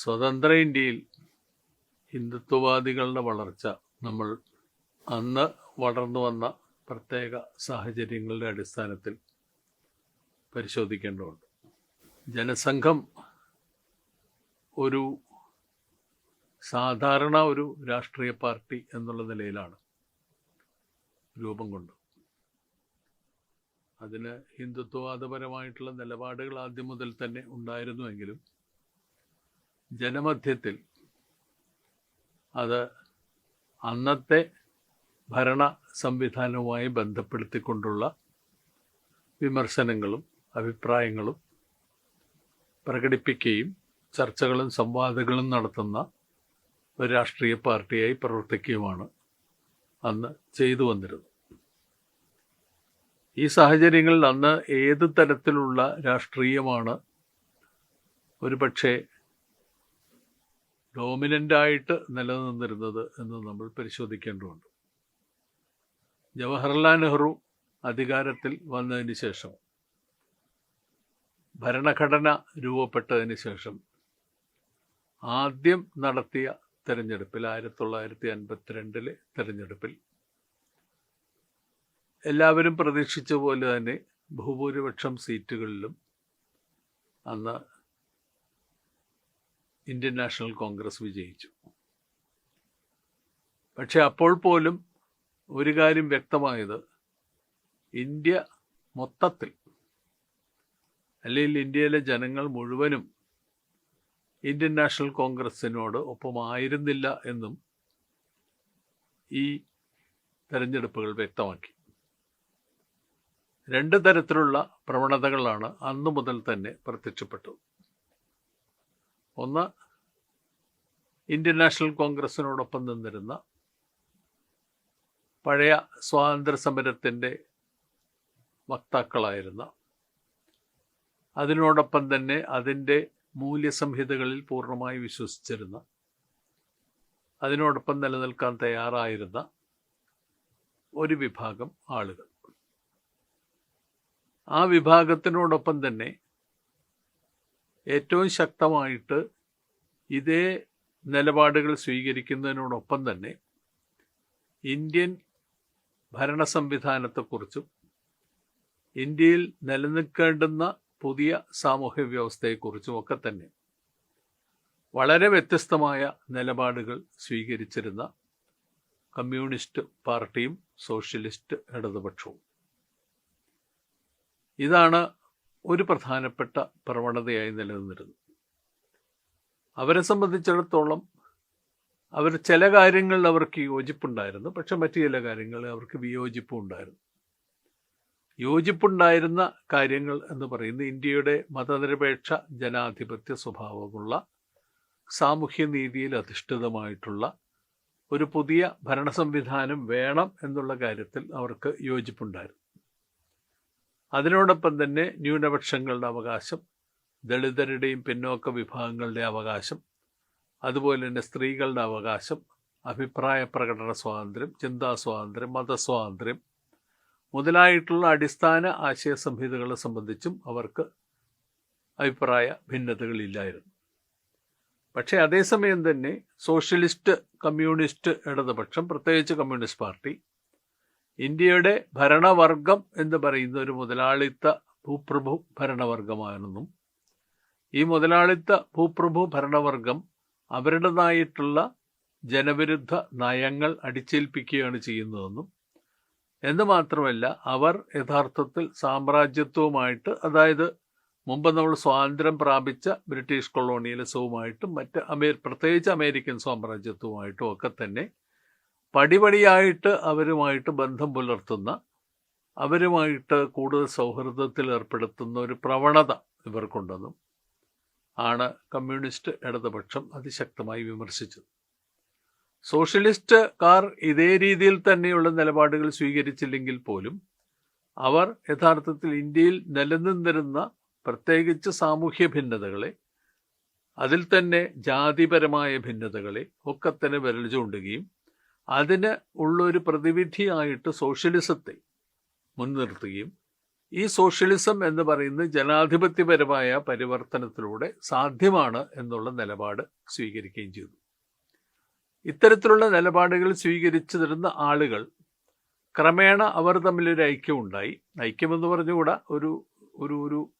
സ്വതന്ത്ര ഇന്ത്യയിൽ ഹിന്ദുത്വവാദികളുടെ വളർച്ച നമ്മൾ അന്ന് വളർന്നു വന്ന പ്രത്യേക സാഹചര്യങ്ങളുടെ അടിസ്ഥാനത്തിൽ പരിശോധിക്കേണ്ടതുണ്ട്. ജനസംഘം ഒരു സാധാരണ ഒരു രാഷ്ട്രീയ പാർട്ടി എന്നുള്ള നിലയിലാണ് രൂപം കൊണ്ട്. അതിന് ഹിന്ദുത്വവാദപരമായിട്ടുള്ള നിലപാടുകൾ ആദ്യം മുതൽ തന്നെ ഉണ്ടായിരുന്നുവെങ്കിലും ജനമധ്യത്തിൽ അത് അന്നത്തെ ഭരണ സംവിധാനവുമായി ബന്ധപ്പെടുത്തിക്കൊണ്ടുള്ള വിമർശനങ്ങളും അഭിപ്രായങ്ങളും പ്രകടിപ്പിക്കുകയും ചർച്ചകളും സംവാദങ്ങളും നടത്തുന്ന ഒരു രാഷ്ട്രീയ പാർട്ടിയായി പ്രവർത്തിക്കുകയുമാണ് അന്ന് ചെയ്തു വന്നിരുന്നത്. ഈ സാഹചര്യങ്ങളിൽ അന്ന് ഏത് തരത്തിലുള്ള രാഷ്ട്രീയമാണ് ഒരുപക്ഷെ ഡോമിനന്റായിട്ട് നിലനിന്നിരുന്നത് എന്ന് നമ്മൾ പരിശോധിക്കേണ്ടതുണ്ട്. ജവഹർലാൽ നെഹ്റു അധികാരത്തിൽ വന്നതിന് ശേഷം ഭരണഘടന രൂപപ്പെട്ടതിന് ശേഷം ആദ്യം നടത്തിയ തെരഞ്ഞെടുപ്പിൽ ആയിരത്തി തൊള്ളായിരത്തി അൻപത്തിരണ്ടിലെ തെരഞ്ഞെടുപ്പിൽ എല്ലാവരും പ്രതീക്ഷിച്ച പോലെ തന്നെ ബഹുഭൂരിപക്ഷം സീറ്റുകളിലും അന്ന് ഇന്ത്യൻ നാഷണൽ കോൺഗ്രസ് വിജയിച്ചു. പക്ഷെ അപ്പോൾ പോലും ഒരു കാര്യം വ്യക്തമായത് ഇന്ത്യ മൊത്തത്തിൽ അല്ലെങ്കിൽ ഇന്ത്യയിലെ ജനങ്ങൾ മുഴുവനും ഇന്ത്യൻ നാഷണൽ കോൺഗ്രസിനോട് ഒപ്പമായിരുന്നില്ല എന്നും ഈ തെരഞ്ഞെടുപ്പുകൾ വ്യക്തമാക്കി. രണ്ട് തരത്തിലുള്ള പ്രവണതകളാണ് അന്നു മുതൽ തന്നെ പ്രത്യക്ഷപ്പെട്ടത്. ഒന്ന് ഇന്ത്യൻ നാഷണൽ കോൺഗ്രസിനോടൊപ്പം നിന്നിരുന്ന പഴയ സ്വാതന്ത്ര്യ സമരത്തിന്റെ വക്താക്കളായിരുന്ന അതിനോടൊപ്പം തന്നെ അതിന്റെ മൂല്യസംഹിതകളിൽ പൂർണമായി വിശ്വസിച്ചിരുന്ന അതിനോടൊപ്പം നിലനിൽക്കാൻ തയ്യാറായിരുന്ന ഒരു വിഭാഗം ആളുകൾ. ആ വിഭാഗത്തിനോടൊപ്പം തന്നെ ഏറ്റവും ശക്തമായിട്ട് ഇതേ നിലപാടുകൾ സ്വീകരിക്കുന്നതിനോടൊപ്പം തന്നെ ഇന്ത്യൻ ഭരണ സംവിധാനത്തെക്കുറിച്ചും ഇന്ത്യയിൽ നിലനിൽക്കേണ്ടുന്ന പുതിയ സാമൂഹ്യ വ്യവസ്ഥയെക്കുറിച്ചും ഒക്കെ തന്നെ വളരെ വ്യത്യസ്തമായ നിലപാടുകൾ സ്വീകരിച്ചിരുന്ന കമ്മ്യൂണിസ്റ്റ് പാർട്ടിയും സോഷ്യലിസ്റ്റ് ഇടതുപക്ഷവും. ഇതാണ് ഒരു പ്രധാനപ്പെട്ട പ്രവണതയായി നിലനിന്നിരുന്നു. അവരെ സംബന്ധിച്ചിടത്തോളം അവർ ചില കാര്യങ്ങളിൽ അവർക്ക് യോജിപ്പുണ്ടായിരുന്നു പക്ഷെ മറ്റു ചില കാര്യങ്ങളിൽ അവർക്ക് വിയോജിപ്പും ഉണ്ടായിരുന്നു യോജിപ്പുണ്ടായിരുന്ന കാര്യങ്ങൾ എന്ന് പറയുന്നത് ഇന്ത്യയുടെ മതനിരപേക്ഷ ജനാധിപത്യ സ്വഭാവമുള്ള സാമൂഹ്യ നീതിയിൽ അധിഷ്ഠിതമായിട്ടുള്ള ഒരു പുതിയ ഭരണ സംവിധാനം വേണം എന്നുള്ള കാര്യത്തിൽ അവർക്ക് യോജിപ്പുണ്ടായിരുന്നു. അതിനോടൊപ്പം തന്നെ ന്യൂനപക്ഷങ്ങളുടെ അവകാശം ദളിതരുടെയും പിന്നോക്ക വിഭാഗങ്ങളുടെ അവകാശം അതുപോലെ തന്നെ സ്ത്രീകളുടെ അവകാശം അഭിപ്രായ പ്രകടന സ്വാതന്ത്ര്യം ചിന്താ സ്വാതന്ത്ര്യം മതസ്വാതന്ത്ര്യം മുതലായിട്ടുള്ള അടിസ്ഥാന ആശയ സംഹിതകളെ സംബന്ധിച്ചും അവർക്ക് അഭിപ്രായ ഭിന്നതകളില്ലായിരുന്നു. പക്ഷേ അതേസമയം തന്നെ സോഷ്യലിസ്റ്റ് കമ്മ്യൂണിസ്റ്റ് ഇടതുപക്ഷം പ്രത്യേകിച്ച് കമ്മ്യൂണിസ്റ്റ് പാർട്ടി ഇന്ത്യയുടെ ഭരണവർഗം എന്ന് പറയുന്ന ഒരു മുതലാളിത്ത ഭൂപ്രഭു ഭരണവർഗമാണെന്നും ഈ മുതലാളിത്ത ഭൂപ്രഭു ഭരണവർഗം അവരുടേതായിട്ടുള്ള ജനവിരുദ്ധ നയങ്ങൾ അടിച്ചേൽപ്പിക്കുകയാണ് ചെയ്യുന്നതെന്നും എന്ന് മാത്രമല്ല അവർ യഥാർത്ഥത്തിൽ സാമ്രാജ്യത്വവുമായിട്ട് അതായത് മുമ്പ് നമ്മൾ സ്വാതന്ത്ര്യം പ്രാപിച്ച ബ്രിട്ടീഷ് കൊളോണിയലിസവുമായിട്ടും മറ്റ് അമേ പ്രത്യേകിച്ച് അമേരിക്കൻ സാമ്രാജ്യത്വവുമായിട്ടും ഒക്കെ തന്നെ പടിപടിയായിട്ട് അവരുമായിട്ട് ബന്ധം പുലർത്തുന്ന അവരുമായിട്ട് കൂടുതൽ സൗഹൃദത്തിൽ ഏർപ്പെടുത്തുന്ന ഒരു പ്രവണത ഇവർക്കുണ്ടെന്നും ആണ് കമ്മ്യൂണിസ്റ്റ് ഇടതുപക്ഷം അതിശക്തമായി വിമർശിച്ചത്. സോഷ്യലിസ്റ്റുകാർ ഇതേ രീതിയിൽ തന്നെയുള്ള നിലപാടുകൾ സ്വീകരിച്ചില്ലെങ്കിൽ പോലും അവർ യഥാർത്ഥത്തിൽ ഇന്ത്യയിൽ നിലനിന്നിരുന്ന പ്രത്യേകിച്ച് സാമൂഹ്യ ഭിന്നതകളെ അതിൽ തന്നെ ജാതിപരമായ ഭിന്നതകളെ ഒക്കെ തന്നെ വിരൽ ചൂണ്ടുകയും അതിന് ഉള്ളൊരു പ്രതിവിധിയായിട്ട് സോഷ്യലിസത്തെ മുൻനിർത്തുകയും ഈ സോഷ്യലിസം എന്ന് പറയുന്നത് ജനാധിപത്യപരമായ പരിവർത്തനത്തിലൂടെ സാധ്യമാണ് എന്നുള്ള നിലപാട് സ്വീകരിക്കുകയും ചെയ്തു. ഇത്തരത്തിലുള്ള നിലപാടുകൾ സ്വീകരിച്ചു തരുന്ന ആളുകൾ ക്രമേണ അവർ തമ്മിലൊരു ഐക്യമുണ്ടായി. ഐക്യമെന്ന് പറഞ്ഞുകൂടാ? ഒരു ഒരു ഒരു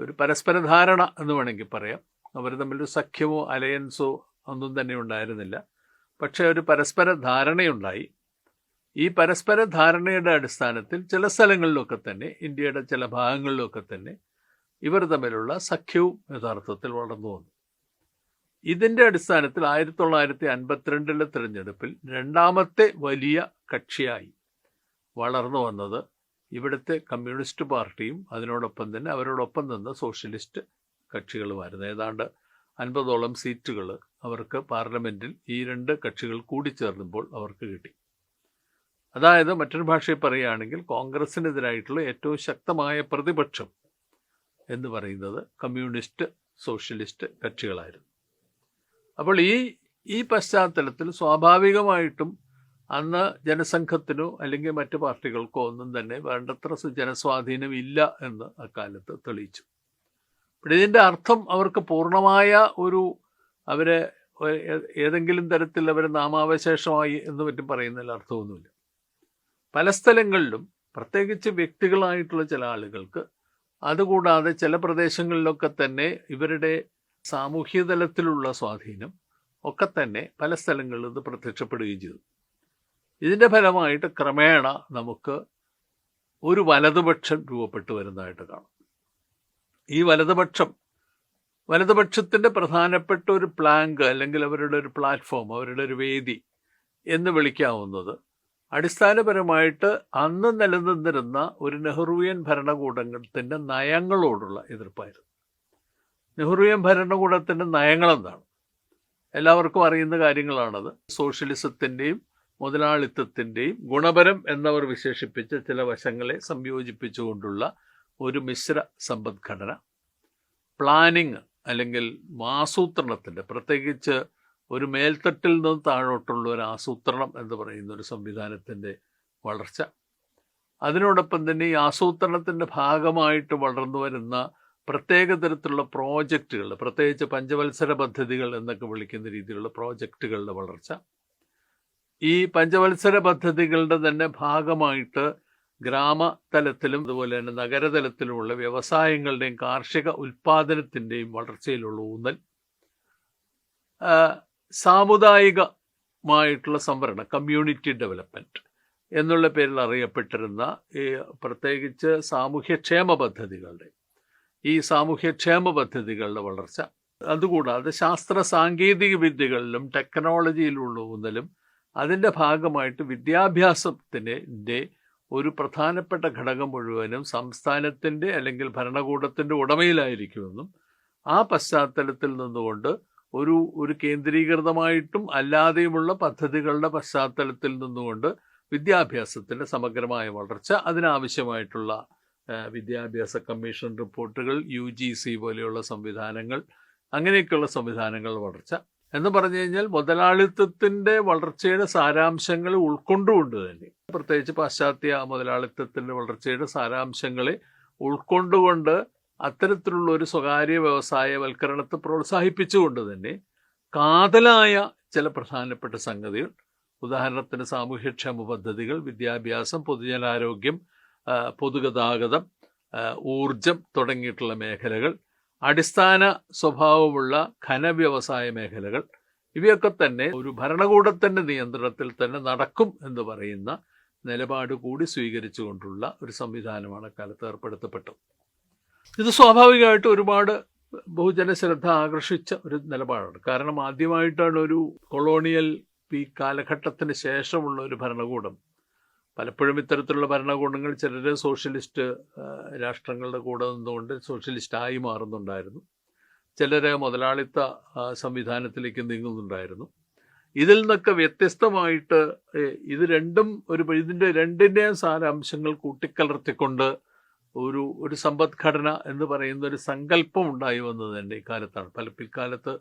ഒരു പരസ്പര ധാരണ എന്ന് വേണമെങ്കിൽ പറയാം. അവർ തമ്മിലൊരു സഖ്യമോ അലയൻസോ ഒന്നും തന്നെ ഉണ്ടായിരുന്നില്ല. പക്ഷേ ഒരു പരസ്പര ധാരണയുണ്ടായി. ഈ പരസ്പര ധാരണയുടെ അടിസ്ഥാനത്തിൽ ചില സ്ഥലങ്ങളിലൊക്കെ തന്നെ ഇന്ത്യയുടെ ചില ഭാഗങ്ങളിലൊക്കെ തന്നെ ഇവർ തമ്മിലുള്ള സഖ്യവും യഥാർത്ഥത്തിൽ വളർന്നു വന്നു. ഇതിന്റെ അടിസ്ഥാനത്തിൽ ആയിരത്തി തൊള്ളായിരത്തി അൻപത്തിരണ്ടിലെ തിരഞ്ഞെടുപ്പിൽ രണ്ടാമത്തെ വലിയ കക്ഷിയായി വളർന്നു വന്നത് ഇവിടുത്തെ കമ്മ്യൂണിസ്റ്റ് പാർട്ടിയും അതിനോടൊപ്പം തന്നെ അവരോടൊപ്പം നിന്ന സോഷ്യലിസ്റ്റ് കക്ഷികളുമായിരുന്നു. ഏതാണ്ട് അൻപതോളം സീറ്റുകൾ അവർക്ക് പാർലമെന്റിൽ ഈ രണ്ട് കക്ഷികൾ കൂടിച്ചേർന്നപ്പോൾ അവർക്ക് കിട്ടി. അതായത് മറ്റൊരു ഭാഷയിൽ പറയുകയാണെങ്കിൽ കോൺഗ്രസിനെതിരായിട്ടുള്ള ഏറ്റവും ശക്തമായ പ്രതിപക്ഷം എന്ന് പറയുന്നത് കമ്മ്യൂണിസ്റ്റ് സോഷ്യലിസ്റ്റ് കക്ഷികളായിരുന്നു. അപ്പോൾ ഈ ഈ പശ്ചാത്തലത്തിൽ സ്വാഭാവികമായിട്ടും അന്ന് ജനസംഘത്തിനോ അല്ലെങ്കിൽ മറ്റു പാർട്ടികൾക്കോ ഒന്നും തന്നെ വേണ്ടത്ര ജനസ്വാധീനം ഇല്ല എന്ന് അക്കാലത്ത് തെളിയിച്ചു. ഇതിന്റെ അർത്ഥം അവർക്ക് പൂർണമായ ഒരു അവരെ ഏതെങ്കിലും തരത്തിൽ അവരെ നാമാവശേഷമായി എന്ന് പറ്റും പറയുന്നതിൽ അർത്ഥമൊന്നുമില്ല. പല സ്ഥലങ്ങളിലും പ്രത്യേകിച്ച് വ്യക്തികളായിട്ടുള്ള ചില ആളുകൾക്ക് അതുകൂടാതെ ചില പ്രദേശങ്ങളിലൊക്കെ തന്നെ ഇവരുടെ സാമൂഹ്യ തലത്തിലുള്ള സ്വാധീനം ഒക്കെ തന്നെ പല സ്ഥലങ്ങളിൽ ഇത് പ്രത്യക്ഷപ്പെടുകയും ചെയ്തു. ഇതിന്റെ ഫലമായിട്ട് ക്രമേണ നമുക്ക് ഒരു വലതുപക്ഷം രൂപപ്പെട്ടു വരുന്നതായിട്ട് കാണാം. ഈ വലതുപക്ഷം വലതുപക്ഷത്തിന്റെ പ്രധാനപ്പെട്ട ഒരു പ്ലാങ്ക് അല്ലെങ്കിൽ അവരുടെ ഒരു പ്ലാറ്റ്ഫോം അവരുടെ ഒരു വേദി എന്ന് വിളിക്കാവുന്നത് അടിസ്ഥാനപരമായിട്ട് അന്ന് നിലനിന്നിരുന്ന ഒരു നെഹ്റുവിയൻ ഭരണകൂടത്തിന്റെ നയങ്ങളോടുള്ള എതിർപ്പായിരുന്നു. നെഹ്റുവിയൻ ഭരണകൂടത്തിന്റെ നയങ്ങളെന്താണ്? എല്ലാവർക്കും അറിയുന്ന കാര്യങ്ങളാണത്. സോഷ്യലിസത്തിന്റെയും മുതലാളിത്തത്തിന്റെയും ഗുണപരം എന്നവർ വിശേഷിപ്പിച്ച ചില വശങ്ങളെ സംയോജിപ്പിച്ചുകൊണ്ടുള്ള ഒരു മിശ്ര സമ്പദ്ഘടന. പ്ലാനിങ് അല്ലെങ്കിൽ ആസൂത്രണത്തിന്റെ പ്രത്യേകിച്ച് ഒരു മേൽത്തട്ടിൽ നിന്ന് താഴോട്ടുള്ള ഒരു ആസൂത്രണം എന്ന് പറയുന്ന ഒരു സംവിധാനത്തിന്റെ വളർച്ച. അതിനോടൊപ്പം തന്നെ ഈ ആസൂത്രണത്തിന്റെ ഭാഗമായിട്ട് വളർന്നു വരുന്ന പ്രത്യേക തരത്തിലുള്ള പ്രോജക്റ്റുകൾ പ്രത്യേകിച്ച് പഞ്ചവത്സര പദ്ധതികൾ എന്നൊക്കെ വിളിക്കുന്ന രീതിയിലുള്ള പ്രോജക്റ്റുകളുടെ വളർച്ച. ഈ പഞ്ചവത്സര പദ്ധതികളുടെ തന്നെ ഭാഗമായിട്ട് ഗ്രാമതലത്തിലും അതുപോലെ തന്നെ നഗരതലത്തിലുമുള്ള വ്യവസായങ്ങളുടെയും കാർഷിക ഉൽപാദനത്തിന്റെയും വളർച്ചയിലുള്ള ഊന്നൽ സാമുദായികമായിട്ടുള്ള സംവരണം കമ്മ്യൂണിറ്റി ഡെവലപ്മെന്റ് എന്നുള്ള പേരിൽ അറിയപ്പെട്ടിരുന്ന ഈ പ്രത്യേകിച്ച് സാമൂഹ്യക്ഷേമ പദ്ധതികളുടെ ഈ സാമൂഹ്യക്ഷേമ പദ്ധതികളുടെ വളർച്ച. അതുകൂടാതെ ശാസ്ത്ര സാങ്കേതിക വിദ്യകളിലും ടെക്നോളജിയിലുള്ള ഊന്നലും അതിന്റെ ഭാഗമായിട്ട് വിദ്യാഭ്യാസത്തിന്റെ ഒരു പ്രധാനപ്പെട്ട ഘടകം മുഴുവനും സംസ്ഥാനത്തിന്റെ അല്ലെങ്കിൽ ഭരണകൂടത്തിന്റെ ഉടമയിലായിരിക്കുമെന്നും ആ പശ്ചാത്തലത്തിൽ നിന്നുകൊണ്ട് ഒരു ഒരു കേന്ദ്രീകൃതമായിട്ടും അല്ലാതെയുമുള്ള പദ്ധതികളുടെ പശ്ചാത്തലത്തിൽ നിന്നുകൊണ്ട് വിദ്യാഭ്യാസത്തിന്റെ സമഗ്രമായ വളർച്ച അതിനാവശ്യമായിട്ടുള്ള വിദ്യാഭ്യാസ കമ്മീഷൻ റിപ്പോർട്ടുകൾ യു പോലെയുള്ള സംവിധാനങ്ങൾ അങ്ങനെയൊക്കെയുള്ള സംവിധാനങ്ങൾ വളർച്ച എന്ന് പറഞ്ഞു കഴിഞ്ഞാൽ മുതലാളിത്തത്തിന്റെ വളർച്ചയുടെ സാരാംശങ്ങൾ ഉൾക്കൊണ്ടുകൊണ്ട് തന്നെ. പ്രത്യേകിച്ച് പാശ്ചാത്യ മുതലാളിത്തത്തിന്റെ വളർച്ചയുടെ സാരാംശങ്ങളെ ഉൾക്കൊണ്ടുകൊണ്ട് അത്തരത്തിലുള്ള ഒരു സ്വകാര്യ വ്യവസായവൽക്കരണത്തെ പ്രോത്സാഹിപ്പിച്ചുകൊണ്ട് തന്നെ കാതലായ ചില പ്രധാനപ്പെട്ട സംഗതികൾ. ഉദാഹരണത്തിന് സാമൂഹ്യക്ഷേമ പദ്ധതികൾ വിദ്യാഭ്യാസം പൊതുജനാരോഗ്യം പൊതുഗതാഗതം ഊർജം തുടങ്ങിയിട്ടുള്ള മേഖലകൾ അടിസ്ഥാന സ്വഭാവമുള്ള ഖനവ്യവസായ മേഖലകൾ ഇവയൊക്കെ തന്നെ ഒരു ഭരണകൂടത്തിന്റെ നിയന്ത്രണത്തിൽ തന്നെ നടക്കും എന്ന് പറയുന്ന നിലപാട് കൂടി സ്വീകരിച്ചുകൊണ്ടുള്ള ഒരു സംവിധാനമാണ് കാലത്ത് ഏർപ്പെടുത്തപ്പെട്ടത്. ഇത് സ്വാഭാവികമായിട്ട് ഒരുപാട് ബഹുജന ശ്രദ്ധ ആകർഷിച്ച ഒരു നിലപാടാണ്. കാരണം ആദ്യമായിട്ടാണ് ഒരു കൊളോണിയൽ ഈ കാലഘട്ടത്തിന് ശേഷമുള്ള ഒരു ഭരണകൂടം പലപ്പോഴും ഇത്തരത്തിലുള്ള ഭരണകൂടങ്ങൾ ചിലർ സോഷ്യലിസ്റ്റ് രാഷ്ട്രങ്ങളുടെ കൂടെ നിന്നുകൊണ്ട് സോഷ്യലിസ്റ്റായി മാറുന്നുണ്ടായിരുന്നു. ചിലർ മുതലാളിത്ത സംവിധാനത്തിലേക്ക് നീങ്ങുന്നുണ്ടായിരുന്നു. ഇതിൽ നിന്നൊക്കെ വ്യത്യസ്തമായിട്ട് ഇത് രണ്ടും ഒരു ഇതിന്റെ രണ്ടിന്റെയും സാരാംശങ്ങൾ കൂട്ടിക്കലർത്തിക്കൊണ്ട് ഒരു ഒരു സമ്പദ്ഘടന എന്ന് പറയുന്ന ഒരു സങ്കല്പം ഉണ്ടായി വന്നത് തന്നെ ഇക്കാലത്താണ് പല പിൽക്കാലത്ത്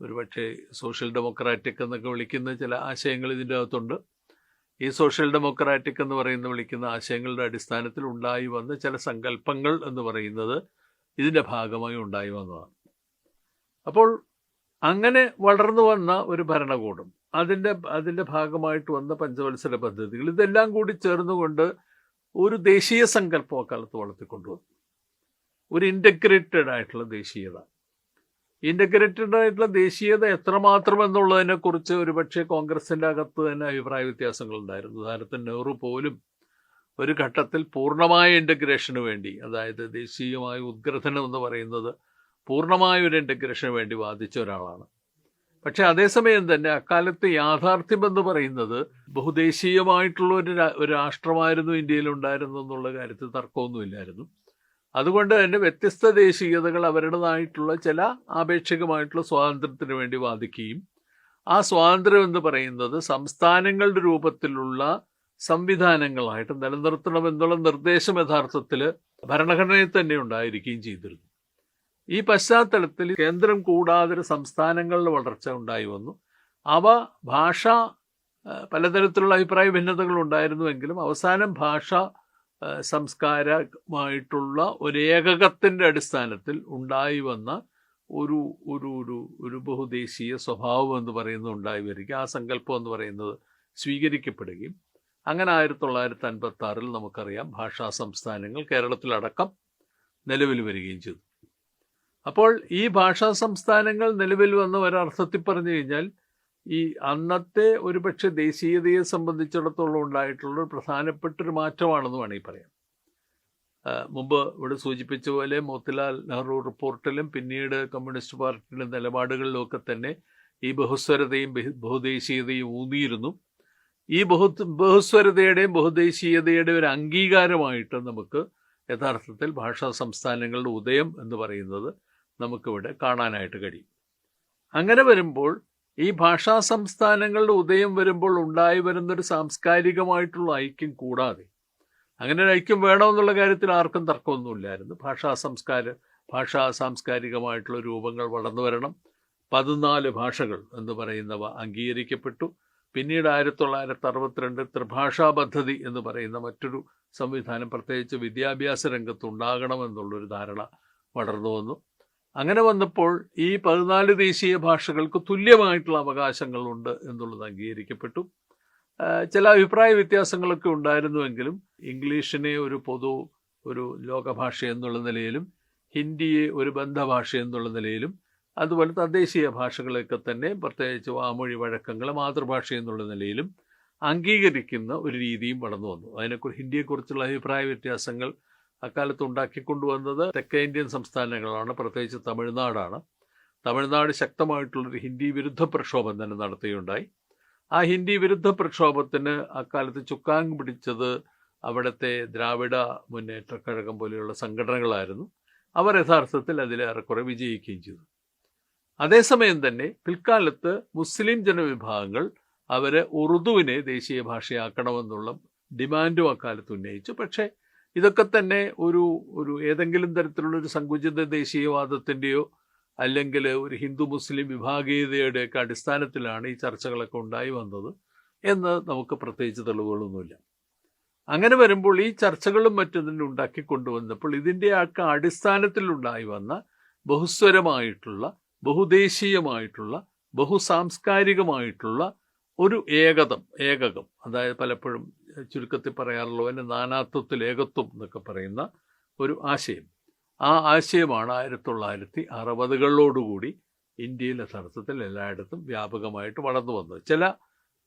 ഒരുപക്ഷെ സോഷ്യൽ ഡെമോക്രാറ്റിക് എന്നൊക്കെ വിളിക്കുന്ന ചില ആശയങ്ങൾ ഇതിന്റെ അകത്തുണ്ട്. ഈ സോഷ്യൽ ഡെമോക്രാറ്റിക് എന്ന് പറയുന്ന വിളിക്കുന്ന ആശയങ്ങളുടെ അടിസ്ഥാനത്തിൽ ഉണ്ടായി വന്ന ചില സങ്കല്പങ്ങൾ എന്ന് പറയുന്നത് ഇതിന്റെ ഭാഗമായി ഉണ്ടായി വന്നതാണ്. അപ്പോൾ അങ്ങനെ വളർന്നു വന്ന ഒരു ഭരണകൂടം അതിന്റെ അതിന്റെ ഭാഗമായിട്ട് വന്ന പഞ്ചവത്സര പദ്ധതികൾ ഇതെല്ലാം കൂടി ചേർന്നുകൊണ്ട് ഒരു ദേശീയ സങ്കല്പം അക്കാലത്ത് വളർത്തിക്കൊണ്ടുവന്നു. ഒരു ഇന്റഗ്രേറ്റഡ് ആയിട്ടുള്ള ദേശീയത. ഇന്റഗ്രേറ്റഡ് ആയിട്ടുള്ള ദേശീയത എത്രമാത്രം എന്നുള്ളതിനെ കുറിച്ച് ഒരുപക്ഷെ കോൺഗ്രസിന്റെ അകത്ത് തന്നെ അഭിപ്രായ വ്യത്യാസങ്ങൾ ഉണ്ടായിരുന്നു ഉദാഹരണത്തിന് നെഹ്റു പോലും ഒരു ഘട്ടത്തിൽ പൂർണമായ ഇന്റഗ്രേഷന് വേണ്ടി അതായത് ദേശീയമായ ഉദ്ഗ്രഥനം എന്ന് പറയുന്നത് പൂർണമായ ഒരു ഇന്റഗ്രേഷന് വേണ്ടി വാദിച്ച ഒരാളാണ്. പക്ഷെ അതേസമയം തന്നെ അക്കാലത്ത് യാഥാർത്ഥ്യം എന്ന് പറയുന്നത് ബഹുദേശീയമായിട്ടുള്ള ഒരു രാഷ്ട്രമായിരുന്നു ഇന്ത്യയിൽ ഉണ്ടായിരുന്നു എന്നുള്ള കാര്യത്തിൽ തർക്കമൊന്നുമില്ലായിരുന്നു. അതുകൊണ്ട് തന്നെ വ്യത്യസ്ത ദേശീയതകൾ അവരുടേതായിട്ടുള്ള ചില ആപേക്ഷികമായിട്ടുള്ള സ്വാതന്ത്ര്യത്തിന് വേണ്ടി വാദിക്കുകയും ആ സ്വാതന്ത്ര്യം എന്ന് പറയുന്നത് സംസ്ഥാനങ്ങളുടെ രൂപത്തിലുള്ള സംവിധാനങ്ങളായിട്ട് നിലനിർത്തണമെന്നുള്ള നിർദ്ദേശം യഥാർത്ഥത്തിൽ ഭരണഘടനയിൽ തന്നെ ഉണ്ടായിരിക്കുകയും ചെയ്തിരുന്നു. ഈ പശ്ചാത്തലത്തിൽ കേന്ദ്രം കൂടാതെ സംസ്ഥാനങ്ങളുടെ വളർച്ച ഉണ്ടായി വന്നു. അവ ഭാഷ പലതരത്തിലുള്ള അഭിപ്രായ ഭിന്നതകൾ ഉണ്ടായിരുന്നുവെങ്കിലും അവസാനം ഭാഷ സംസ്കാരമായിട്ടുള്ള ഒരു ഏകകത്തിന്റെ അടിസ്ഥാനത്തിൽ ഉണ്ടായി വന്ന ഒരു ഒരു ഒരു ഒരു ബഹുദേശീയ സ്വഭാവം എന്ന് പറയുന്നത് ഉണ്ടായി വരിക. ആ സങ്കല്പം എന്ന് പറയുന്നത് സ്വീകരിക്കപ്പെടുകയും അങ്ങനെ ആയിരത്തി തൊള്ളായിരത്തി അൻപത്തി ആറിൽ നമുക്കറിയാം ഭാഷാ സംസ്ഥാനങ്ങൾ കേരളത്തിലടക്കം നിലവിൽ വരികയും ചെയ്തു. അപ്പോൾ ഈ ഭാഷാ സംസ്ഥാനങ്ങൾ നിലവിൽ വന്ന ഒരർത്ഥത്തിൽ പറഞ്ഞു കഴിഞ്ഞാൽ ഈ അന്നത്തെ ഒരുപക്ഷെ ദേശീയതയെ സംബന്ധിച്ചിടത്തോളം ഉണ്ടായിട്ടുള്ള ഒരു പ്രധാനപ്പെട്ട ഒരു മാറ്റമാണെന്ന് വേണമെങ്കിൽ പറയാം. മുമ്പ് ഇവിടെ സൂചിപ്പിച്ച പോലെ മോത്തിലാൽ നെഹ്റു റിപ്പോർട്ടിലും പിന്നീട് കമ്മ്യൂണിസ്റ്റ് പാർട്ടിയുടെ നിലപാടുകളിലും ഒക്കെ തന്നെ ഈ ബഹുസ്വരതയും ബഹുദേശീയതയും ഊന്നിയിരുന്നു. ഈ ബഹു ബഹുസ്വരതയുടെയും ബഹുദേശീയതയുടെയും ഒരു അംഗീകാരമായിട്ട് നമുക്ക് യഥാർത്ഥത്തിൽ ഭാഷാ സംസ്ഥാനങ്ങളുടെ ഉദയം എന്ന് പറയുന്നത് നമുക്കിവിടെ കാണാനായിട്ട് കഴിയും. അങ്ങനെ വരുമ്പോൾ ഈ ഭാഷാ സംസ്ഥാനങ്ങളുടെ ഉദയം വരുമ്പോൾ ഉണ്ടായി വരുന്നൊരു സാംസ്കാരികമായിട്ടുള്ള ഐക്യം കൂടാതെ. അങ്ങനെ ഒരു ഐക്യം വേണമെന്നുള്ള കാര്യത്തിൽ ആർക്കും തർക്കമൊന്നുമില്ലായിരുന്നു. ഭാഷാ സംസ്കാര ഭാഷാ സാംസ്കാരികമായിട്ടുള്ള രൂപങ്ങൾ വളർന്നു വരണം. പതിനാല് ഭാഷകൾ എന്ന് പറയുന്നവ അംഗീകരിക്കപ്പെട്ടു. പിന്നീട് ആയിരത്തി തൊള്ളായിരത്തി അറുപത്തിരണ്ട് ത്രിഭാഷാ പദ്ധതി എന്ന് പറയുന്ന മറ്റൊരു സംവിധാനം പ്രത്യേകിച്ച് വിദ്യാഭ്യാസ രംഗത്തുണ്ടാകണമെന്നുള്ളൊരു ധാരണ വളർന്നു വന്നു. അങ്ങനെ വന്നപ്പോൾ ഈ പതിനാല് ദേശീയ ഭാഷകൾക്ക് തുല്യമായിട്ടുള്ള അവകാശങ്ങളുണ്ട് എന്നുള്ളത് അംഗീകരിക്കപ്പെട്ടു. ചില അഭിപ്രായ വ്യത്യാസങ്ങളൊക്കെ ഉണ്ടായിരുന്നുവെങ്കിലും ഇംഗ്ലീഷിനെ ഒരു പൊതു ഒരു ലോകഭാഷ എന്നുള്ള നിലയിലും ഹിന്ദിയെ ഒരു ബന്ധഭാഷ എന്നുള്ള നിലയിലും അതുപോലെ തദ്ദേശീയ ഭാഷകളൊക്കെ തന്നെ പ്രത്യേകിച്ച് വാമൊഴി വഴക്കങ്ങൾ മാതൃഭാഷ എന്നുള്ള നിലയിലും അംഗീകരിക്കുന്ന ഒരു രീതിയും വളർന്നു വന്നു. അതിനെക്കുറിച്ച് ഹിന്ദിയെക്കുറിച്ചുള്ള അഭിപ്രായ വ്യത്യാസങ്ങൾ അക്കാലത്ത് ഉണ്ടാക്കിക്കൊണ്ടുവന്നത് തെക്കേ ഇന്ത്യൻ സംസ്ഥാനങ്ങളാണ് പ്രത്യേകിച്ച് തമിഴ്നാടാണ്. തമിഴ്നാട് ശക്തമായിട്ടുള്ളൊരു ഹിന്ദി വിരുദ്ധ പ്രക്ഷോഭം തന്നെ നടത്തുകയുണ്ടായി. ആ ഹിന്ദി വിരുദ്ധ പ്രക്ഷോഭത്തിന് അക്കാലത്ത് ചുക്കാങ് പിടിച്ചത് അവിടുത്തെ ദ്രാവിഡ മുന്നേറ്റ കഴകം പോലെയുള്ള സംഘടനകളായിരുന്നു. അവർ യഥാർത്ഥത്തിൽ അതിലേറെക്കുറെ വിജയിക്കുകയും ചെയ്തു. അതേസമയം തന്നെ പിൽക്കാലത്ത് മുസ്ലിം ജനവിഭാഗങ്ങൾ അവരെ ഉറുദുവിനെ ദേശീയ ഭാഷയാക്കണമെന്നുള്ള ഡിമാൻഡും അക്കാലത്ത് ഉന്നയിച്ചു. പക്ഷേ ഇതൊക്കെ തന്നെ ഒരു ഒരു ഏതെങ്കിലും തരത്തിലുള്ള ഒരു സങ്കുചിത ദേശീയവാദത്തിന്റെയോ അല്ലെങ്കിൽ ഒരു ഹിന്ദു മുസ്ലിം വിഭാഗീയതയുടെയൊക്കെ അടിസ്ഥാനത്തിലാണ് ഈ ചർച്ചകളൊക്കെ ഉണ്ടായി വന്നത് എന്ന് നമുക്ക് പ്രത്യേകിച്ച് തെളിവുകളൊന്നുമില്ല. അങ്ങനെ വരുമ്പോൾ ഈ ചർച്ചകളും മറ്റൊന്നിനും ഉണ്ടാക്കി കൊണ്ടുവന്നപ്പോൾ ഇതിന്റെയൊക്കെ അടിസ്ഥാനത്തിലുണ്ടായി വന്ന ബഹുസ്വരമായിട്ടുള്ള ബഹുദേശീയമായിട്ടുള്ള ബഹുസാംസ്കാരികമായിട്ടുള്ള ഒരു ഏകതം ഏകകം അതായത് പലപ്പോഴും ചുരുക്കത്തിൽ പറയാറുള്ളൂ അതിന്റെ നാനാത്വത്തിൽ ഏകത്വം എന്നൊക്കെ പറയുന്ന ഒരു ആശയം. ആ ആശയമാണ് ആയിരത്തി തൊള്ളായിരത്തി അറുപതുകളിലോടുകൂടി ഇന്ത്യയിൽ യഥാർത്ഥത്തിൽ എല്ലായിടത്തും വ്യാപകമായിട്ട് വളർന്നു വന്നത്. ചില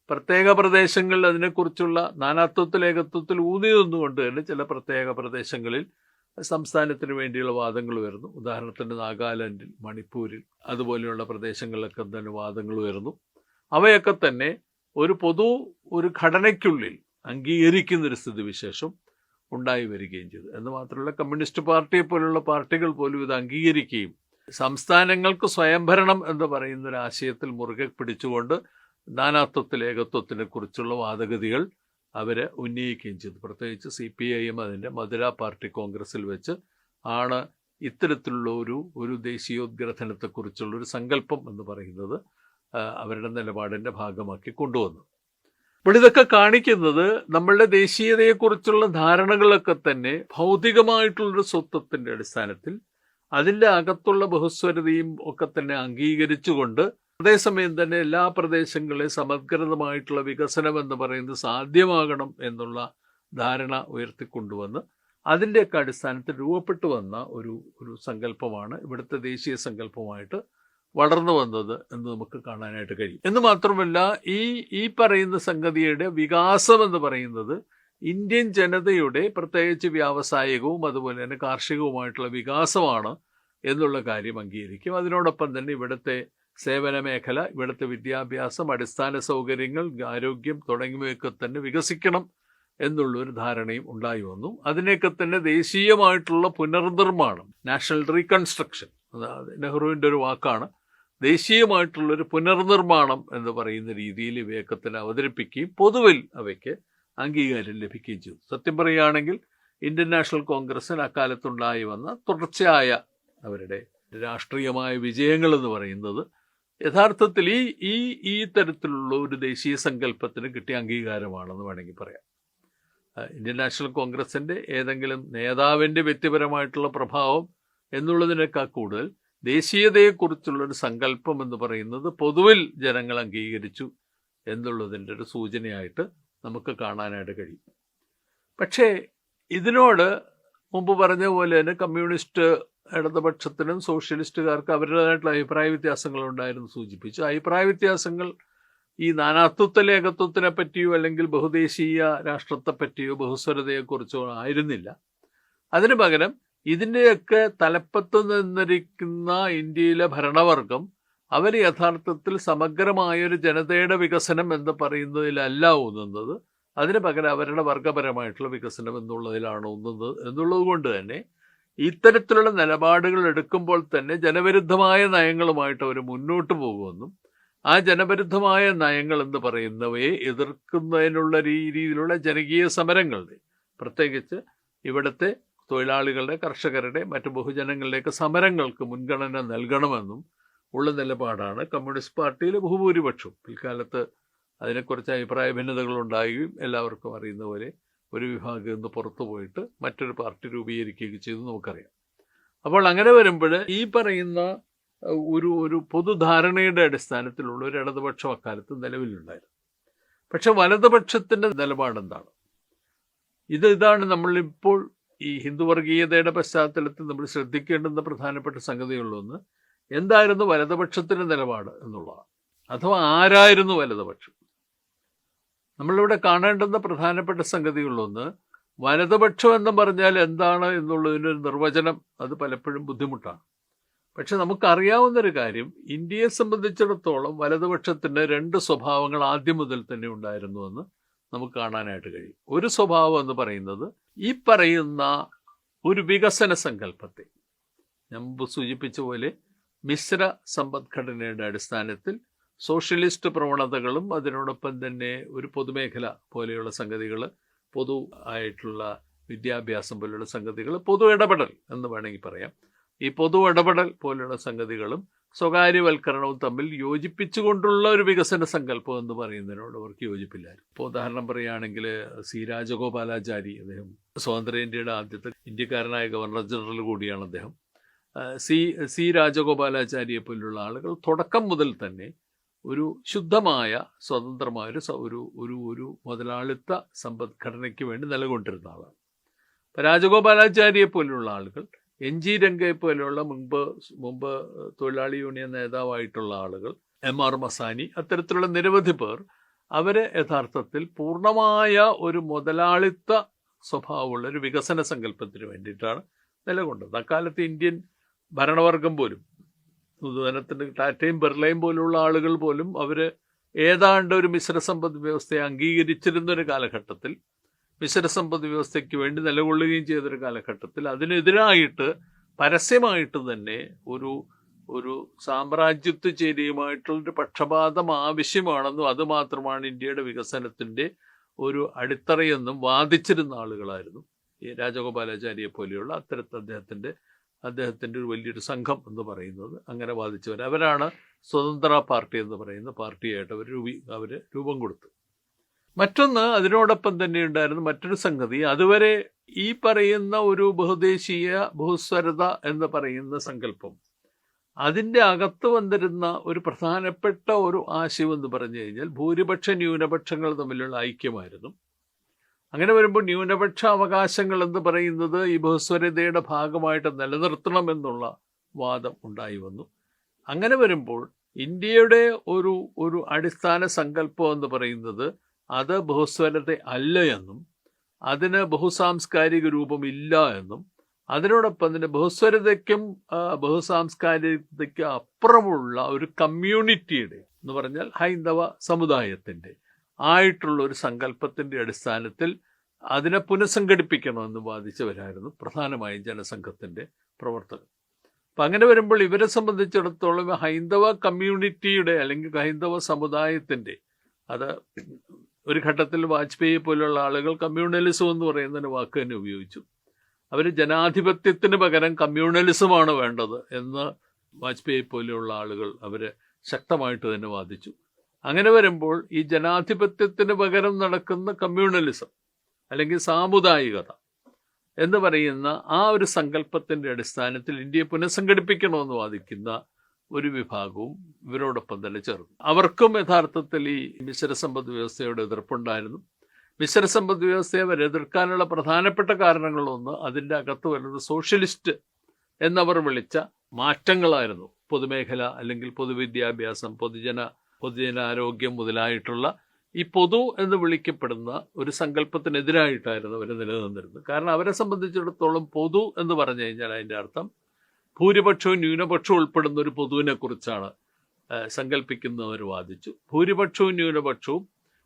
പ്രത്യേക പ്രദേശങ്ങളിൽ അതിനെക്കുറിച്ചുള്ള നാനാത്വത്തിൽ ഏകത്വത്തിൽ ഊന്നി നിന്നുകൊണ്ട് തന്നെ ചില പ്രത്യേക പ്രദേശങ്ങളിൽ സംസ്ഥാനത്തിന് വേണ്ടിയുള്ള വാദങ്ങൾ വരുന്നു ഉദാഹരണത്തിന് നാഗാലാൻഡിൽ മണിപ്പൂരിൽ അതുപോലെയുള്ള പ്രദേശങ്ങളിലൊക്കെ തന്നെ വാദങ്ങൾ വരുന്നു അവയൊക്കെ തന്നെ ഒരു പൊതു ഒരു ഘടനയ്ക്കുള്ളിൽ അംഗീകരിക്കുന്ന ഒരു സ്ഥിതിവിശേഷം ഉണ്ടായി വരികയും ചെയ്തു. എന്ന് മാത്രമല്ല കമ്മ്യൂണിസ്റ്റ് പാർട്ടിയെ പോലുള്ള പാർട്ടികൾ പോലും ഇത് അംഗീകരിക്കുകയും സംസ്ഥാനങ്ങൾക്ക് സ്വയംഭരണം എന്ന് പറയുന്ന ഒരു ആശയത്തിൽ മുറുകെ പിടിച്ചുകൊണ്ട് നാനാത്വത്തിൽ ഏകത്വത്തിനെ കുറിച്ചുള്ള വാദഗതികൾ അവരെ ഉന്നയിക്കുകയും ചെയ്തു. പ്രത്യേകിച്ച് സി പി ഐയും അതിന്റെ മധുര പാർട്ടി കോൺഗ്രസിൽ വെച്ച് ആണ് ഇത്തരത്തിലുള്ള ഒരു ഒരു ദേശീയോദ്ഗ്രഥനത്തെക്കുറിച്ചുള്ള ഒരു സങ്കല്പം എന്ന് പറയുന്നത് അവരുടെ നിലപാടിന്റെ ഭാഗമാക്കി കൊണ്ടുവന്നു. അപ്പോൾ ഇതൊക്കെ കാണിക്കുന്നത് നമ്മളുടെ ദേശീയതയെക്കുറിച്ചുള്ള ധാരണകളൊക്കെ തന്നെ ഭൗതികമായിട്ടുള്ളൊരു സ്വത്വത്തിന്റെ അടിസ്ഥാനത്തിൽ അതിന്റെ അകത്തുള്ള ബഹുസ്വരതയും ഒക്കെ തന്നെ അംഗീകരിച്ചുകൊണ്ട് അതേസമയം തന്നെ എല്ലാ പ്രദേശങ്ങളിലും സമഗ്രതമായിട്ടുള്ള വികസനം എന്ന് പറയുന്നത് സാധ്യമാകണം എന്നുള്ള ധാരണ ഉയർത്തിക്കൊണ്ടുവന്ന് അതിന്റെയൊക്കെ അടിസ്ഥാനത്തിൽ രൂപപ്പെട്ടു വന്ന ഒരു ഒരു സങ്കല്പമാണ് ഇവിടുത്തെ ദേശീയ സങ്കല്പമായിട്ട് വളർന്നു വന്നത് എന്ന് നമുക്ക് കാണാനായിട്ട് കഴിയും. എന്ന് മാത്രമല്ല ഈ ഈ പറയുന്ന സംഗതിയുടെ വികാസം എന്ന് പറയുന്നത് ഇന്ത്യൻ ജനതയുടെ പ്രത്യേകിച്ച് വ്യാവസായികവും അതുപോലെ തന്നെ കാർഷികവുമായിട്ടുള്ള വികാസമാണ് എന്നുള്ള കാര്യം അംഗീകരിക്കും. അതിനോടൊപ്പം തന്നെ ഇവിടുത്തെ സേവന മേഖല ഇവിടുത്തെ വിദ്യാഭ്യാസം അടിസ്ഥാന സൗകര്യങ്ങൾ ആരോഗ്യം തുടങ്ങിയവയൊക്കെ തന്നെ വികസിക്കണം എന്നുള്ളൊരു ധാരണയും ഉണ്ടായി വന്നു. അതിനെയൊക്കെ തന്നെ ദേശീയമായിട്ടുള്ള പുനർനിർമ്മാണം നാഷണൽ റീകൺസ്ട്രക്ഷൻ നെഹ്റുവിന്റെ ഒരു വാക്കാണ്. ദേശീയമായിട്ടുള്ളൊരു പുനർനിർമ്മാണം എന്ന് പറയുന്ന രീതിയിൽ ഇവയൊക്കെ തന്നെ അവതരിപ്പിക്കുകയും പൊതുവിൽ അവയ്ക്ക് അംഗീകാരം ലഭിക്കുകയും ചെയ്തു. സത്യം പറയുകയാണെങ്കിൽ ഇന്ത്യൻ നാഷണൽ കോൺഗ്രസ്സിന് അക്കാലത്തുണ്ടായി വന്ന തുടർച്ചയായ അവരുടെ രാഷ്ട്രീയമായ വിജയങ്ങൾ എന്ന് പറയുന്നത് യഥാർത്ഥത്തിൽ ഈ ഈ ഈ തരത്തിലുള്ള ഒരു ദേശീയ സങ്കല്പത്തിന് കിട്ടിയ അംഗീകാരമാണെന്ന് വേണമെങ്കിൽ പറയാം. ഇന്ത്യൻ നാഷണൽ കോൺഗ്രസിന്റെ ഏതെങ്കിലും നേതാവിന്റെ വ്യക്തിപരമായിട്ടുള്ള പ്രഭാവം എന്നുള്ളതിനേക്കാൾ കൂടുതൽ ദേശീയതയെക്കുറിച്ചുള്ളൊരു സങ്കല്പം എന്ന് പറയുന്നത് പൊതുവിൽ ജനങ്ങൾ അംഗീകരിച്ചു എന്നുള്ളതിന്റെ ഒരു സൂചനയായിട്ട് നമുക്ക് കാണാനായിട്ട് കഴിയും. പക്ഷേ ഇതിനോട് മുമ്പ് പറഞ്ഞ പോലെ തന്നെ കമ്മ്യൂണിസ്റ്റ് ഇടതുപക്ഷത്തിനും സോഷ്യലിസ്റ്റുകാർക്ക് അവരുടേതായിട്ടുള്ള അഭിപ്രായ വ്യത്യാസങ്ങൾ ഉണ്ടായിരുന്നു സൂചിപ്പിച്ചു. അഭിപ്രായ വ്യത്യാസങ്ങൾ ഈ നാനാത്വത്വ ഏകത്വത്തിനെ പറ്റിയോ അല്ലെങ്കിൽ ബഹുദേശീയ രാഷ്ട്രത്തെപ്പറ്റിയോ ബഹുസ്വരതയെക്കുറിച്ചോ ആയിരുന്നില്ല. അതിനു പകരം ഇതിന്റെയൊക്കെ തലപ്പത്ത് നിന്നിരിക്കുന്ന ഇന്ത്യയിലെ ഭരണവർഗം അവർ യഥാർത്ഥത്തിൽ സമഗ്രമായൊരു ജനതയുടെ വികസനം എന്ന് പറയുന്നതിലല്ല ഊന്നുന്നത്. അതിന് പകരം അവരുടെ വർഗപരമായിട്ടുള്ള വികസനം എന്നുള്ളതിലാണ് ഊന്നുന്നത് എന്നുള്ളത് കൊണ്ട് തന്നെ ഇത്തരത്തിലുള്ള നിലപാടുകൾ എടുക്കുമ്പോൾ തന്നെ ജനവിരുദ്ധമായ നയങ്ങളുമായിട്ട് അവർ മുന്നോട്ട് പോകുമെന്നും ആ ജനവിരുദ്ധമായ നയങ്ങൾ എന്ന് പറയുന്നവയെ എതിർക്കുന്നതിനുള്ള രീതിയിലുള്ള ജനകീയ സമരങ്ങളുടെ പ്രത്യേകിച്ച് ഇവിടുത്തെ തൊഴിലാളികളുടെ കർഷകരുടെ മറ്റ് ബഹുജനങ്ങളുടെയൊക്കെ സമരങ്ങൾക്ക് മുൻഗണന നൽകണമെന്നും ഉള്ള നിലപാടാണ് കമ്മ്യൂണിസ്റ്റ് പാർട്ടിയിലെ ബഹുഭൂരിപക്ഷം പിൽക്കാലത്ത് അതിനെക്കുറിച്ച് അഭിപ്രായ ഭിന്നതകൾ ഉണ്ടാകുകയും എല്ലാവർക്കും അറിയുന്ന പോലെ ഒരു വിഭാഗം നിന്ന് പുറത്തു പോയിട്ട് മറ്റൊരു പാർട്ടി രൂപീകരിക്കുകയും ചെയ്തു നമുക്കറിയാം. അപ്പോൾ അങ്ങനെ വരുമ്പോൾ ഈ പറയുന്ന ഒരു ഒരു പൊതുധാരണയുടെ അടിസ്ഥാനത്തിലുള്ള ഒരു ഇടതുപക്ഷം അക്കാലത്ത് നിലവിലുണ്ടായിരുന്നു. പക്ഷെ വലതുപക്ഷത്തിന്റെ നിലപാടെന്താണ്? ഇത് ഇതാണ് നമ്മളിപ്പോൾ ഈ ഹിന്ദു വർഗീയതയുടെ പശ്ചാത്തലത്തിൽ നമ്മൾ ശ്രദ്ധിക്കേണ്ടുന്ന പ്രധാനപ്പെട്ട സംഗതികളിലൊന്ന് എന്തായിരുന്നു വലതുപക്ഷത്തിന്റെ നിലപാട് എന്നുള്ളതാണ്. അഥവാ ആരായിരുന്നു വലതുപക്ഷം? നമ്മളിവിടെ കാണേണ്ടുന്ന പ്രധാനപ്പെട്ട സംഗതികളിലൊന്ന് വലതുപക്ഷം എന്ന് പറഞ്ഞാൽ എന്താണ് എന്നുള്ളതിനൊരു നിർവചനം അത് പലപ്പോഴും ബുദ്ധിമുട്ടാണ്. പക്ഷെ നമുക്കറിയാവുന്നൊരു കാര്യം ഇന്ത്യയെ സംബന്ധിച്ചിടത്തോളം വലതുപക്ഷത്തിന്റെ രണ്ട് സ്വഭാവങ്ങൾ ആദ്യം മുതൽ തന്നെ ഉണ്ടായിരുന്നുവെന്ന് നമുക്ക് കാണാനായിട്ട് കഴിയും. ഒരു സ്വഭാവം എന്ന് പറയുന്നത് ഈ പറയുന്ന ഒരു വികസന സങ്കല്പത്തെ. ഞാൻ മുമ്പ് സൂചിപ്പിച്ച പോലെ മിശ്ര സമ്പദ്ഘടനയുടെ അടിസ്ഥാനത്തിൽ സോഷ്യലിസ്റ്റ് പ്രവണതകളും അതിനോടൊപ്പം തന്നെ ഒരു പൊതുമേഖല പോലെയുള്ള സംഗതികൾ പൊതു ആയിട്ടുള്ള വിദ്യാഭ്യാസം പോലെയുള്ള സംഗതികൾ പൊതു ഇടപെടൽ എന്ന് വേണമെങ്കിൽ പറയാം. ഈ പൊതു ഇടപെടൽ പോലെയുള്ള സംഗതികളും സ്വകാര്യവൽക്കരണവും തമ്മിൽ യോജിപ്പിച്ചുകൊണ്ടുള്ള ഒരു വികസന സങ്കല്പം എന്ന് പറയുന്നതിനോട് അവർക്ക് യോജിപ്പില്ലായിരുന്നു. ഇപ്പോൾ ഉദാഹരണം പറയുകയാണെങ്കിൽ സി രാജഗോപാലാചാരി അദ്ദേഹം സ്വതന്ത്ര ഇന്ത്യയുടെ ആദ്യത്തെ ഇന്ത്യക്കാരനായ ഗവർണർ ജനറൽ കൂടിയാണ് അദ്ദേഹം. സി സി രാജഗോപാലാചാരിയെ പോലുള്ള ആളുകൾ തുടക്കം മുതൽ തന്നെ ഒരു ശുദ്ധമായ സ്വതന്ത്രമായ ഒരു ഒരു ഒരു മുതലാളിത്ത സമ്പദ്ഘടനയ്ക്ക് വേണ്ടി നിലകൊണ്ടിരുന്ന ആളാണ്. രാജഗോപാലാചാരിയെ പോലുള്ള ആളുകൾ എൻ ജി രംഗയെ പോലെയുള്ള മുമ്പ് മുമ്പ് തൊഴിലാളി യൂണിയൻ നേതാവായിട്ടുള്ള ആളുകൾ എം ആർ മസാനി അത്തരത്തിലുള്ള നിരവധി പേർ അവരെ യഥാർത്ഥത്തിൽ പൂർണമായ ഒരു മുതലാളിത്ത സ്വഭാവമുള്ള ഒരു വികസന സങ്കല്പത്തിന് വേണ്ടിയിട്ടാണ് നിലകൊണ്ടത്. അക്കാലത്ത് ഇന്ത്യൻ ഭരണവർഗം പോലും ഉദാഹരണത്തിന് ടാറ്റയും ബിർളയും പോലുള്ള ആളുകൾ പോലും അവർ ഏതാണ്ട് ഒരു മിശ്ര സമ്പദ് വ്യവസ്ഥയെ അംഗീകരിച്ചിരുന്നൊരു കാലഘട്ടത്തിൽ മിശ്ര സമ്പദ് വ്യവസ്ഥയ്ക്ക് വേണ്ടി നിലകൊള്ളുകയും ചെയ്തൊരു കാലഘട്ടത്തിൽ അതിനെതിരായിട്ട് പരസ്യമായിട്ട് തന്നെ ഒരു ഒരു സാമ്രാജ്യത്വ ചേരിയുമായിട്ടുള്ളൊരു പക്ഷപാതം ആവശ്യമാണെന്നും അതുമാത്രമാണ് ഇന്ത്യയുടെ വികസനത്തിന്റെ ഒരു അടിത്തറയെന്നും വാദിച്ചിരുന്ന ആളുകളായിരുന്നു. ഈ രാജഗോപാലാചാര്യെ പോലെയുള്ള അത്തരത്തിൽ അദ്ദേഹത്തിന്റെ അദ്ദേഹത്തിന്റെ ഒരു വലിയൊരു സംഘം എന്ന് പറയുന്നത് അങ്ങനെ വാദിച്ചവർ. അവരാണ് സ്വതന്ത്ര പാർട്ടി എന്ന് പറയുന്ന പാർട്ടിയായിട്ട് അവർ രൂപീ അവർ രൂപം കൊടുത്തു. മറ്റൊന്ന് അതിനോടൊപ്പം തന്നെ ഉണ്ടായിരുന്ന മറ്റൊരു സംഗതി. അതുവരെ ഈ പറയുന്ന ഒരു ബഹുദേശീയ ബഹുസ്വരത എന്ന് പറയുന്ന സങ്കല്പം. അതിന്റെ അകത്ത് വന്നിരുന്ന ഒരു പ്രധാനപ്പെട്ട ഒരു ആശയം എന്ന് പറഞ്ഞു കഴിഞ്ഞാൽ ഭൂരിപക്ഷ ന്യൂനപക്ഷങ്ങൾ തമ്മിലുള്ള ഐക്യമായിരുന്നു. അങ്ങനെ വരുമ്പോൾ ന്യൂനപക്ഷ അവകാശങ്ങൾ എന്ന് പറയുന്നത് ഈ ബഹുസ്വരതയുടെ ഭാഗമായിട്ട് നിലനിർത്തണം എന്നുള്ള വാദം ഉണ്ടായി വന്നു. അങ്ങനെ വരുമ്പോൾ ഇന്ത്യയുടെ ഒരു ഒരു അടിസ്ഥാന സങ്കല്പം എന്ന് പറയുന്നത് അത് ബഹുസ്വരത്തെ അല്ല എന്നും അതിന് ബഹുസാംസ്കാരിക രൂപം ഇല്ല എന്നും അതിനോടൊപ്പം തന്നെ ബഹുസ്വരതയ്ക്കും ബഹുസാംസ്കാരികതയ്ക്കും അപ്പുറമുള്ള ഒരു കമ്മ്യൂണിറ്റിയുടെ എന്ന് പറഞ്ഞാൽ ഹൈന്ദവ സമുദായത്തിന്റെ ആയിട്ടുള്ള ഒരു സങ്കല്പത്തിന്റെ അടിസ്ഥാനത്തിൽ അതിനെ പുനഃസംഘടിപ്പിക്കണമെന്ന് വാദിച്ചവരായിരുന്നു പ്രധാനമായും ജനസംഘത്തിന്റെ പ്രവർത്തകർ. അപ്പം അങ്ങനെ വരുമ്പോൾ ഇവരെ സംബന്ധിച്ചിടത്തോളം ഹൈന്ദവ കമ്മ്യൂണിറ്റിയുടെ അല്ലെങ്കിൽ ഹൈന്ദവ സമുദായത്തിന്റെ അത് ഒരു ഘട്ടത്തിൽ വാജ്പേയി പോലുള്ള ആളുകൾ കമ്മ്യൂണലിസം എന്ന് പറയുന്ന ഒരു വാക്ക് തന്നെ ഉപയോഗിച്ചു. അവർ ജനാധിപത്യത്തിന് പകരം കമ്മ്യൂണലിസമാണ് വേണ്ടത് എന്ന് വാജ്പേയി പോലെയുള്ള ആളുകൾ അവർ ശക്തമായിട്ട് തന്നെ വാദിച്ചു. അങ്ങനെ വരുമ്പോൾ ഈ ജനാധിപത്യത്തിന് പകരം നടക്കുന്ന കമ്മ്യൂണലിസം അല്ലെങ്കിൽ സാമുദായികത എന്ന് പറയുന്ന ആ ഒരു സങ്കല്പത്തിന്റെ അടിസ്ഥാനത്തിൽ ഇന്ത്യയെ പുനഃസംഘടിപ്പിക്കണമെന്ന് വാദിക്കുന്ന ഒരു വിഭാഗവും ഇവരോടൊപ്പം തന്നെ ചേർന്നു. അവർക്കും യഥാർത്ഥത്തിൽ ഈ മിശ്ര സമ്പദ് വ്യവസ്ഥയോട് എതിർപ്പുണ്ടായിരുന്നു. മിശ്ര സമ്പദ് വ്യവസ്ഥയെ അവർ എതിർക്കാനുള്ള പ്രധാനപ്പെട്ട കാരണങ്ങളൊന്ന് അതിന്റെ അകത്ത് വരുന്നത് സോഷ്യലിസ്റ്റ് എന്നവർ വിളിച്ച മാറ്റങ്ങളായിരുന്നു. പൊതുമേഖല അല്ലെങ്കിൽ പൊതുവിദ്യാഭ്യാസം പൊതുജന പൊതുജനാരോഗ്യം മുതലായിട്ടുള്ള ഈ പൊതു എന്ന് വിളിക്കപ്പെടുന്ന ഒരു സങ്കല്പത്തിനെതിരായിട്ടായിരുന്നു അവർ നിലനിന്നിരുന്നത്. കാരണം അവരെ സംബന്ധിച്ചിടത്തോളം പൊതു എന്ന് പറഞ്ഞു കഴിഞ്ഞാൽ അതിന്റെ അർത്ഥം ഭൂരിപക്ഷവും ന്യൂനപക്ഷവും ഉൾപ്പെടുന്ന ഒരു പൊതുവിനെ കുറിച്ചാണ് സങ്കല്പിക്കുന്നവർ വാദിച്ചു. ഭൂരിപക്ഷവും ന്യൂനപക്ഷവും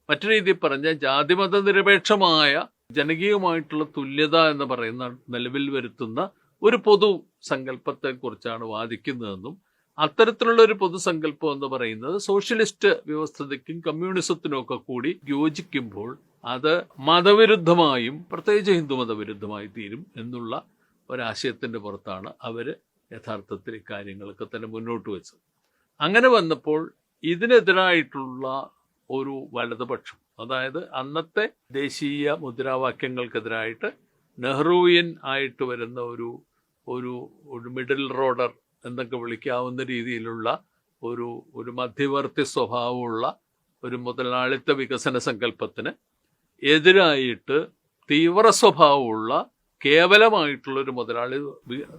മറ്റു രീതിയിൽ പറഞ്ഞാൽ ജാതിമത നിരപേക്ഷമായ ജനകീയമായിട്ടുള്ള തുല്യത എന്ന് പറയുന്ന നിലവിൽ വരുത്തുന്ന ഒരു പൊതു സങ്കല്പത്തെക്കുറിച്ചാണ് വാദിക്കുന്നതെന്നും അത്തരത്തിലുള്ള ഒരു പൊതുസങ്കല്പം എന്ന് പറയുന്നത് സോഷ്യലിസ്റ്റ് വ്യവസ്ഥതയ്ക്കും കമ്മ്യൂണിസത്തിനും ഒക്കെ കൂടി യോജിക്കുമ്പോൾ അത് മതവിരുദ്ധമായും പ്രത്യേകിച്ച് ഹിന്ദു മതവിരുദ്ധമായി തീരും എന്നുള്ള ഒരാശയത്തിന്റെ പുറത്താണ് അവർ യഥാർത്ഥത്തിൽ ഇക്കാര്യങ്ങളൊക്കെ തന്നെ മുന്നോട്ട് വെച്ചത്. അങ്ങനെ വന്നപ്പോൾ ഇതിനെതിരായിട്ടുള്ള ഒരു വലതുപക്ഷം അതായത് അന്നത്തെ ദേശീയ മുദ്രാവാക്യങ്ങൾക്കെതിരായിട്ട് നെഹ്റുവിയൻ ആയിട്ട് വരുന്ന ഒരു ഒരു ഒരു മിഡിൽ റോഡർ എന്നൊക്കെ വിളിക്കാവുന്ന രീതിയിലുള്ള ഒരു ഒരു മധ്യവർത്തി സ്വഭാവമുള്ള ഒരു മുതലാളിത്ത വികസന സങ്കല്പത്തിന് എതിരായിട്ട് തീവ്ര സ്വഭാവമുള്ള കേവലമായിട്ടുള്ള ഒരു മുതലാളി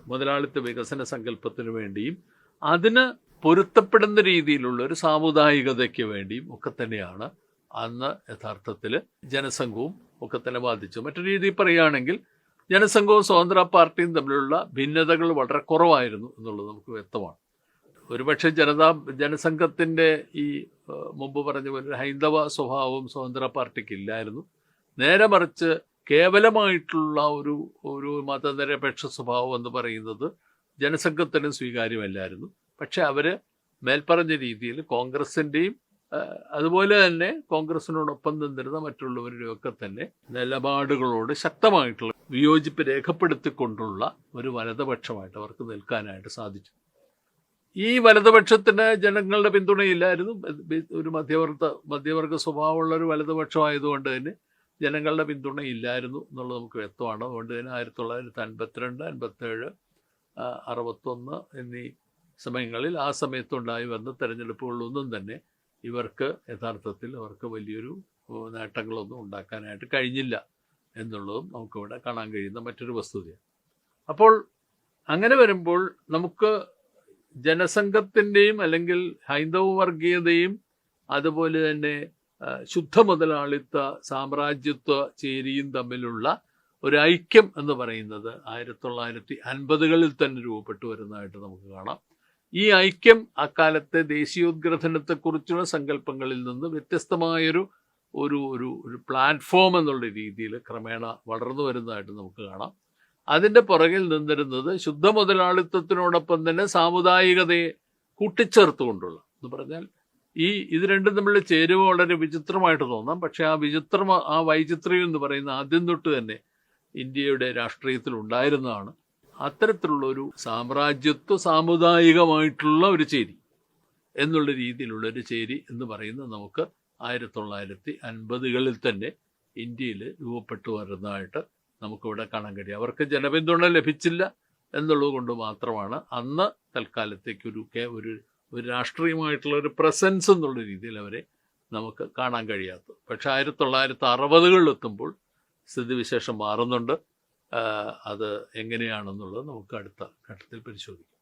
മുതലാളിത്ത വികസന സങ്കല്പത്തിന് വേണ്ടിയും അതിന് പൊരുത്തപ്പെടുന്ന രീതിയിലുള്ള ഒരു സാമുദായികതയ്ക്ക് വേണ്ടിയും ഒക്കെ തന്നെയാണ് അന്ന് യഥാർത്ഥത്തിൽ ജനസംഘവും ഒക്കെ തന്നെ ബാധിച്ചു മറ്റൊരു രീതിയിൽ പറയുകയാണെങ്കിൽ ജനസംഘവും സ്വതന്ത്ര പാർട്ടിയും തമ്മിലുള്ള ഭിന്നതകൾ വളരെ കുറവായിരുന്നു എന്നുള്ളത് നമുക്ക് വ്യക്തമാണ്. ഒരുപക്ഷെ ജനതാ ജനസംഘത്തിന്റെ ഈ മുമ്പ് പറഞ്ഞ പോലെ ഹൈന്ദവ സ്വഭാവവും സ്വതന്ത്ര പാർട്ടിക്ക് ഇല്ലായിരുന്നു. നേരെ മറിച്ച് കേവലമായിട്ടുള്ള ഒരു ഒരു മതനിരപേക്ഷ സ്വഭാവം എന്ന് പറയുന്നത് ജനസംഘത്തിനും സ്വീകാര്യമല്ലായിരുന്നു. പക്ഷെ അവർ മേൽപ്പറഞ്ഞ രീതിയിൽ കോൺഗ്രസിന്റെയും അതുപോലെ തന്നെ കോൺഗ്രസിനോടൊപ്പം നിന്നിരുന്ന മറ്റുള്ളവരുടെ ഒക്കെ തന്നെ നിലപാടുകളോട് ശക്തമായിട്ടുള്ള വിയോജിപ്പ് രേഖപ്പെടുത്തിക്കൊണ്ടുള്ള ഒരു വലതുപക്ഷമായിട്ട് അവർക്ക് നിൽക്കാനായിട്ട് സാധിച്ചു. ഈ വലതുപക്ഷത്തിന് ജനങ്ങളുടെ പിന്തുണയില്ലായിരുന്നു. ഒരു മധ്യവർഗ മധ്യവർഗ സ്വഭാവമുള്ള ഒരു വലതുപക്ഷമായതുകൊണ്ട് തന്നെ ജനങ്ങളുടെ പിന്തുണ ഇല്ലായിരുന്നു എന്നുള്ളത് നമുക്ക് വ്യക്തമാണ്. അതുകൊണ്ട് തന്നെ ആയിരത്തി തൊള്ളായിരത്തി അൻപത്തിരണ്ട് അൻപത്തേഴ് അറുപത്തൊന്ന് എന്നീ സമയങ്ങളിൽ ആ സമയത്തുണ്ടായി വന്ന തെരഞ്ഞെടുപ്പുകളിലൊന്നും തന്നെ ഇവർക്ക് യഥാർത്ഥത്തിൽ അവർക്ക് വലിയൊരു നേട്ടങ്ങളൊന്നും ഉണ്ടാക്കാനായിട്ട് കഴിഞ്ഞില്ല എന്നുള്ളതും നമുക്കിവിടെ കാണാൻ കഴിയുന്ന മറ്റൊരു വസ്തുതയാണ്. അപ്പോൾ അങ്ങനെ വരുമ്പോൾ നമുക്ക് ജനസംഘത്തിന്റെയും അല്ലെങ്കിൽ ഹൈന്ദവ വർഗീയതയും അതുപോലെ തന്നെ ശുദ്ധ മുതലാളിത്ത സാമ്രാജ്യത്വ ചേരിയും തമ്മിലുള്ള ഒരു ഐക്യം എന്ന് പറയുന്നത് ആയിരത്തി തൊള്ളായിരത്തി അൻപതുകളിൽ തന്നെ രൂപപ്പെട്ടു വരുന്നതായിട്ട് നമുക്ക് കാണാം. ഈ ഐക്യം അക്കാലത്തെ ദേശീയോദ്ഗ്രഥനത്തെക്കുറിച്ചുള്ള സങ്കല്പങ്ങളിൽ നിന്ന് വ്യത്യസ്തമായൊരു ഒരു ഒരു ഒരു പ്ലാറ്റ്ഫോം എന്നുള്ള രീതിയിൽ ക്രമേണ വളർന്നു വരുന്നതായിട്ട് നമുക്ക് കാണാം. അതിന്റെ പുറകിൽ നിന്നിരുന്നത് ശുദ്ധ മുതലാളിത്തത്തിനോടൊപ്പം തന്നെ സാമുദായികതയെ കൂട്ടിച്ചേർത്തുകൊണ്ടുള്ള എന്ന് പറഞ്ഞാൽ ഈ ഇത് രണ്ടും തമ്മിലുള്ള ചേരുവ വളരെ വിചിത്രമായിട്ട് തോന്നാം. പക്ഷെ ആ വിചിത്രം ആ വൈചിത്ര്യം എന്ന് പറയുന്ന ആദ്യം തൊട്ട് തന്നെ ഇന്ത്യയുടെ രാഷ്ട്രീയത്തിൽ ഉണ്ടായിരുന്നതാണ്. അത്തരത്തിലുള്ള ഒരു സാമ്രാജ്യത്വ സാമുദായികമായിട്ടുള്ള ഒരു ചേരി എന്നുള്ള രീതിയിലുള്ള ഒരു ചേരി എന്ന് പറയുന്നത് നമുക്ക് ആയിരത്തി തൊള്ളായിരത്തി അൻപതുകളിൽ തന്നെ ഇന്ത്യയിൽ രൂപപ്പെട്ടു വരുന്നതായിട്ട് നമുക്കിവിടെ കാണാൻ കഴിയും. അവർക്ക് ജനപിന്തുണ ലഭിച്ചില്ല എന്നുള്ളത് കൊണ്ട് മാത്രമാണ് അന്ന് തൽക്കാലത്തേക്കൊരു ഒരു ഒരു രാഷ്ട്രീയമായിട്ടുള്ള ഒരു പ്രസൻസ് എന്നുള്ള രീതിയിൽ അവരെ നമുക്ക് കാണാൻ കഴിയാത്തത് പക്ഷെ ആയിരത്തി തൊള്ളായിരത്തി അറുപതുകളിൽ എത്തുമ്പോൾ സ്ഥിതിവിശേഷം മാറുന്നുണ്ട്. അത് എങ്ങനെയാണെന്നുള്ളത് നമുക്ക് അടുത്ത ഘട്ടത്തിൽ പരിശോധിക്കാം.